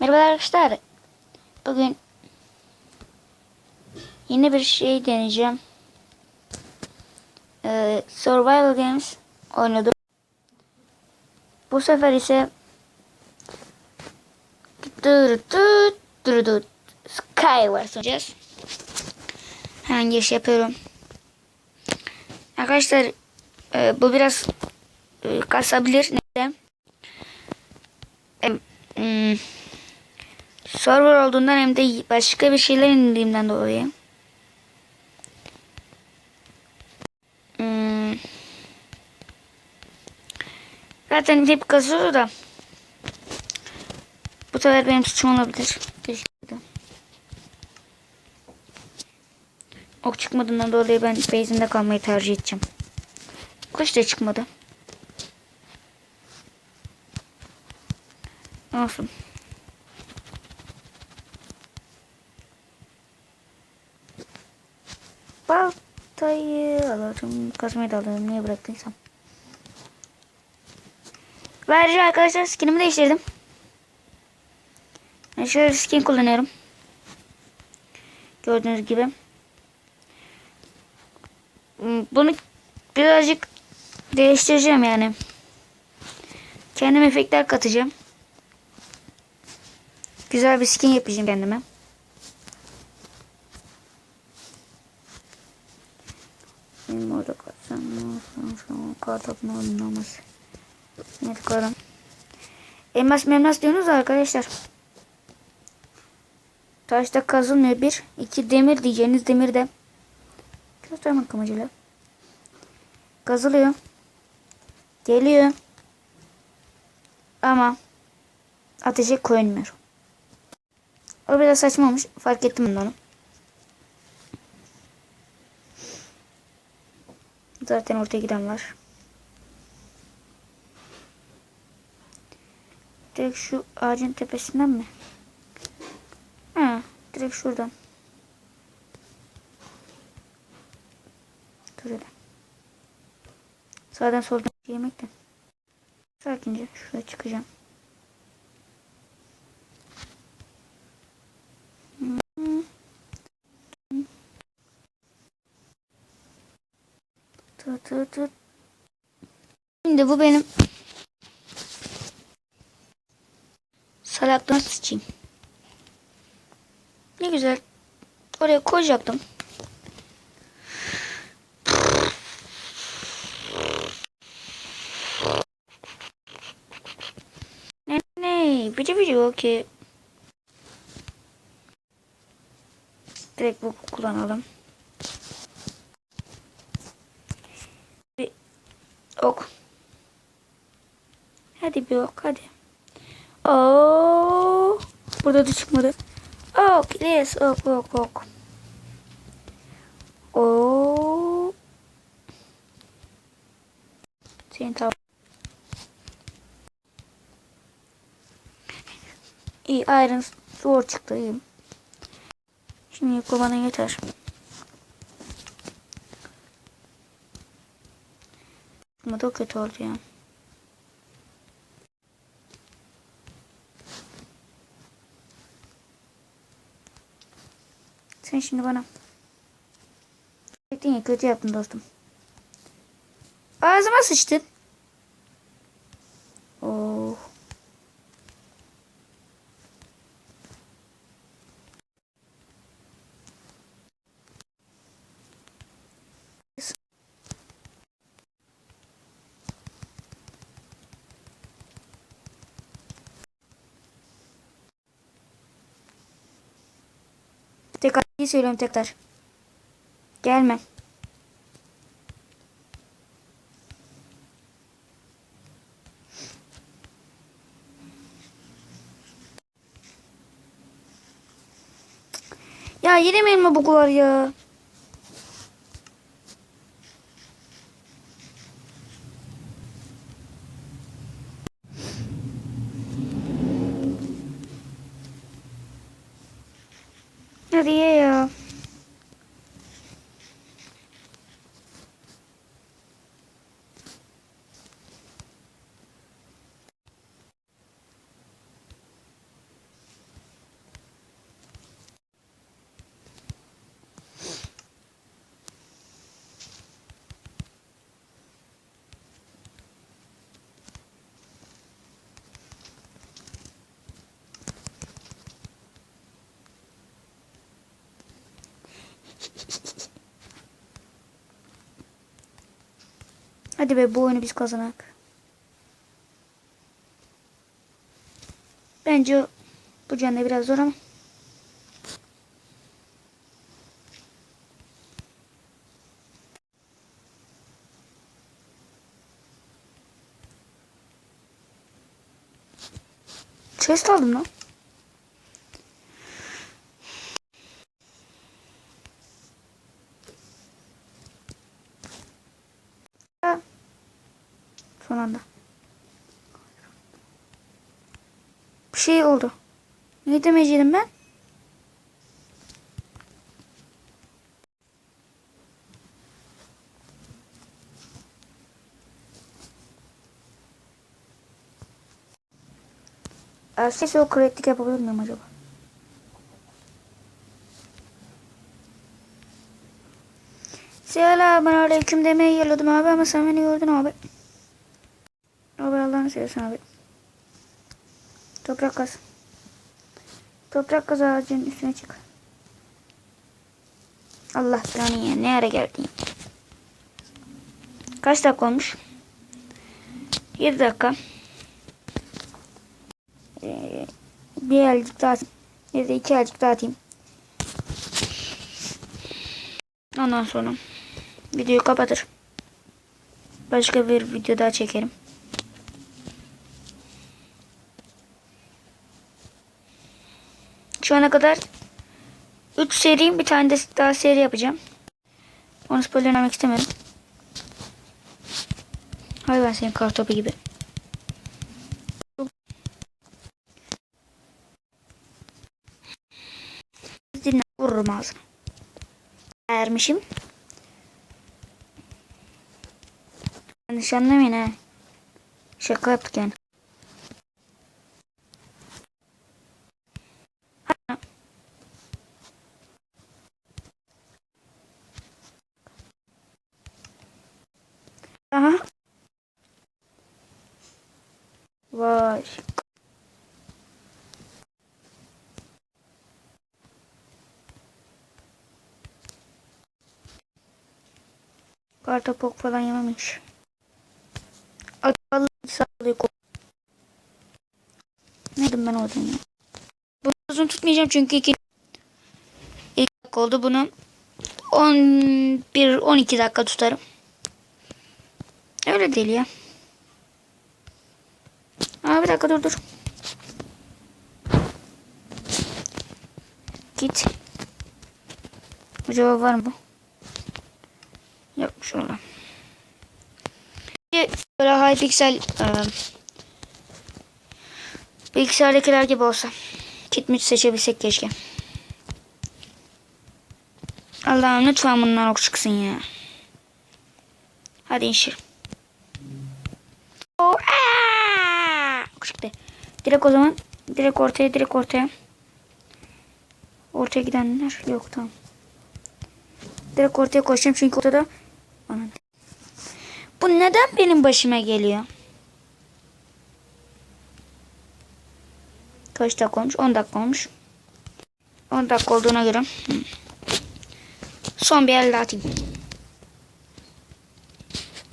Merhaba arkadaşlar. Bugün yeni bir şey deneyeceğim. Ee, Survival Games oynadım. Bu sefer ise Skywars oynayacağız. Hemen giriş yapıyorum. Arkadaşlar e, bu biraz e, kasabilir. Neden? E, hmm, server olduğundan hem de başka bir şeyler indirdiğimden dolayı. Hmm. Zaten hep kasıyor da. Bu sefer benim suçum olabilir. Keşke. Ok çıkmadığından dolayı ben base'inde kalmayı tercih edeceğim. Kuş da çıkmadı. Olsun. Baltayı alırım. Kazmayı da alırım. Niye bıraktıysam. Ve ayrıca arkadaşlar skinimi değiştirdim. Yani şöyle skin kullanıyorum. Gördüğünüz gibi. Bunu birazcık değiştireceğim yani. Kendim efektler katacağım. Güzel bir skin yapacağım kendime. Benim orada katsam kartopun olmaması. Evet karım. Elmas memnas diyorsunuz arkadaşlar. Taşta kazılmıyor bir. iki demir diyeceğiniz demir de. Göstermek amacıyla. Kazılıyor. Geliyor. Ama ateşe koyulmuyor. O biraz saçma olmuş. Fark ettim ben Zaten ortaya giden var. Direkt şu ağacın tepesinden mi? Ha, direkt şuradan. Hele. Sağdan soldan yemek de. Sakince şuraya çıkacağım. Tut tut. Şimdi bu benim salaklığına sıçayım. Ne güzel. Oraya koyacaktım. Ne ne? Bici bici okey. Direkt bu kullanalım. Ok. Hadi bir ok hadi. Oo, burada da çıkmadı. Ok, yes, ok, ok, ok. Oo. Senin tav. İyi, Iron zor çıktı. Şimdi bana yeter. Ama da kötü oldu ya. Sen şimdi bana. Ya kötü yaptın dostum. Ağzıma sıçtın. Tekrar iyi söylüyorum tekrar. Gelme. Ya yine mi elma bugu ya? 哪里呀？Hadi be bu oyunu biz kazanak. Bence bu canlı biraz zor ama. Chest aldım lan. Son anda. Bir şey oldu. Ne demeyeceğim ben? Sesi o kritik yapabilir miyim acaba? Selamun aleyküm demeyi yaladım abi ama sen beni gördün abi. Seversen abi. Toprak kaz. Toprak kaz ağacın üstüne çık. Allah belanı ya ne ara geldin? Kaç dakika olmuş? 7 dakika. Ee, bir elcik daha atayım. Ya da iki elcik daha atayım. Ondan sonra videoyu kapatır. Başka bir video daha çekerim. Şu ana kadar 3 seri bir tane de daha seri yapacağım. Onu spoiler vermek istemiyorum. Hay ben senin kartopu gibi. Dinle vururum ağzına. Ermişim. Yanlış anlamayın ha. Şaka yaptık yani. Kartopok falan yememiş. Akıllı sağlıyor. Neydim ben oradan ya? Bunu uzun tutmayacağım çünkü iki ilk dakika oldu. Bunu 11-12 dakika tutarım. Öyle değil ya. Aa bir dakika dur dur. Git. Acaba var mı Bir Böyle high pixel e, bilgisayardakiler gibi olsa. Kitmiş seçebilsek keşke. Allah'ım lütfen bundan ok çıksın ya. Hadi inşir. Oh! Ok çıktı. Direkt o zaman. Direkt ortaya direkt ortaya. Ortaya gidenler yok tamam. Direkt ortaya koşacağım çünkü ortada Bu neden benim başıma geliyor? Kaç dakika olmuş? 10 dakika olmuş. 10 dakika olduğuna göre. Son bir el daha atayım.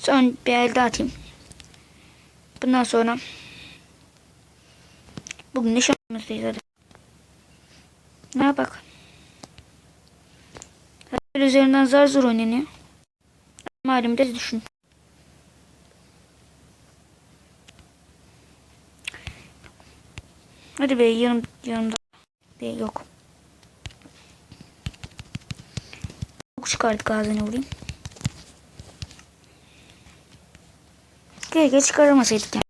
Son bir el daha atayım. Bundan sonra bugün de şansımızdayız hadi. Ne yapak? Her üzerinden zar zor oynanıyor. Malum de düşün. Hadi be yanım yanımda de yok. Ok çıkardık ağzına vurayım. Keşke çıkaramasaydık yani.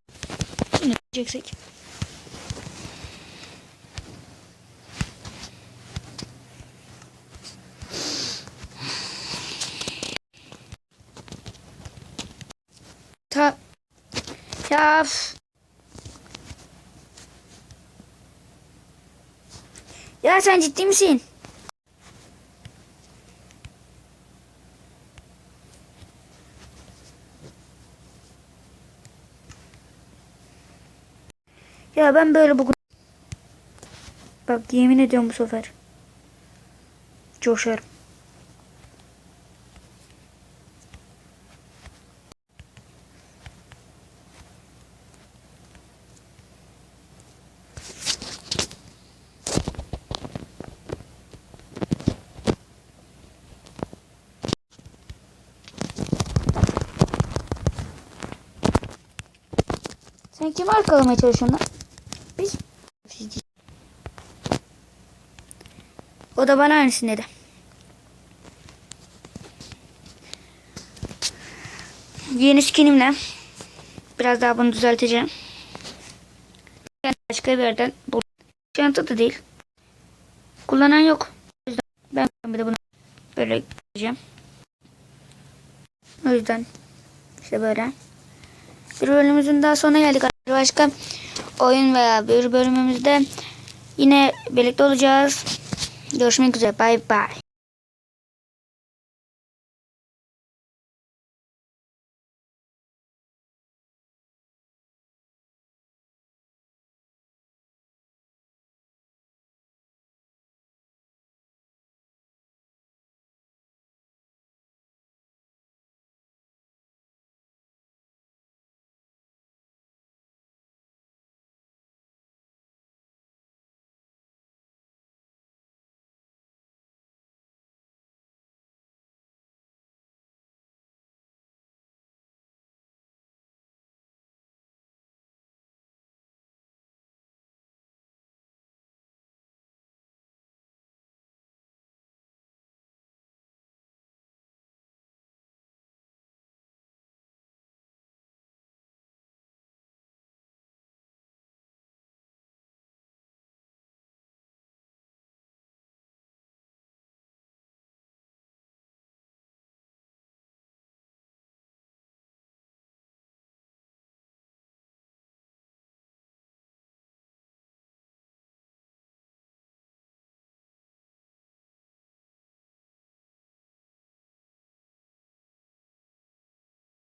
Ne yapacaksek. Ta ya Ya sen ciddi misin? Ya ben böyle bugün Bak yemin ediyorum bu sefer. Coşarım. Sen kimi arkalamaya çalışıyorsun lan? Biz. O da bana aynısını dedi. Yeni skinimle biraz daha bunu düzelteceğim. Yani başka bir yerden bu çanta da değil. Kullanan yok. O yüzden ben bir de bunu böyle yapacağım. O yüzden işte böyle. Bir bölümümüzün daha sonuna geldik. Başka oyun veya bir bölümümüzde yine birlikte olacağız. Görüşmek üzere. Bye bye.